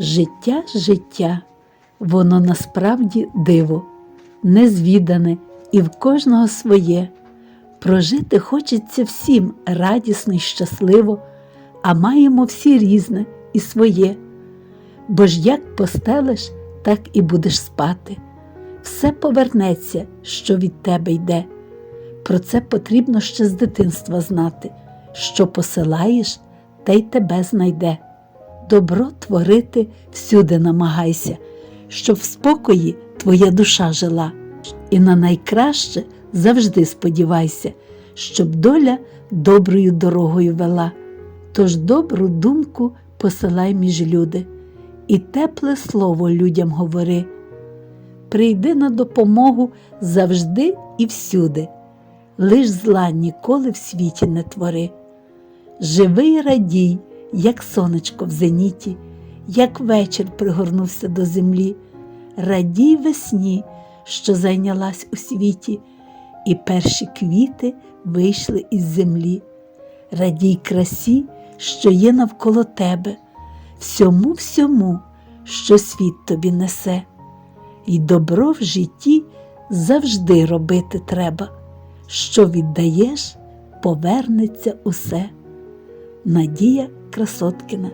Життя, життя, воно насправді диво, незвідане і в кожного своє. Прожити хочеться всім радісно й щасливо, а маємо всі різне і своє. Бо ж як постелиш, так і будеш спати. Все повернеться, що від тебе йде. Про це потрібно ще з дитинства знати, що посилаєш, те й тебе знайде. Добро творити всюди намагайся, щоб в спокої твоя душа жила, і на найкраще завжди сподівайся, щоб доля доброю дорогою вела. Тож добру думку посилай між люди, і тепле слово людям говори. Прийди на допомогу завжди і всюди, лиш зла ніколи в світі не твори. Живи й радій, як сонечко в зеніті, як вечір пригорнувся до землі, радій весні, що зайнялась у світі, і перші квіти вийшли із землі. Радій красі, що є навколо тебе, всьому всьому, що світ тобі несе, І добро в житті завжди робити треба. Що віддаєш, повернеться усе. Надія Красоткіна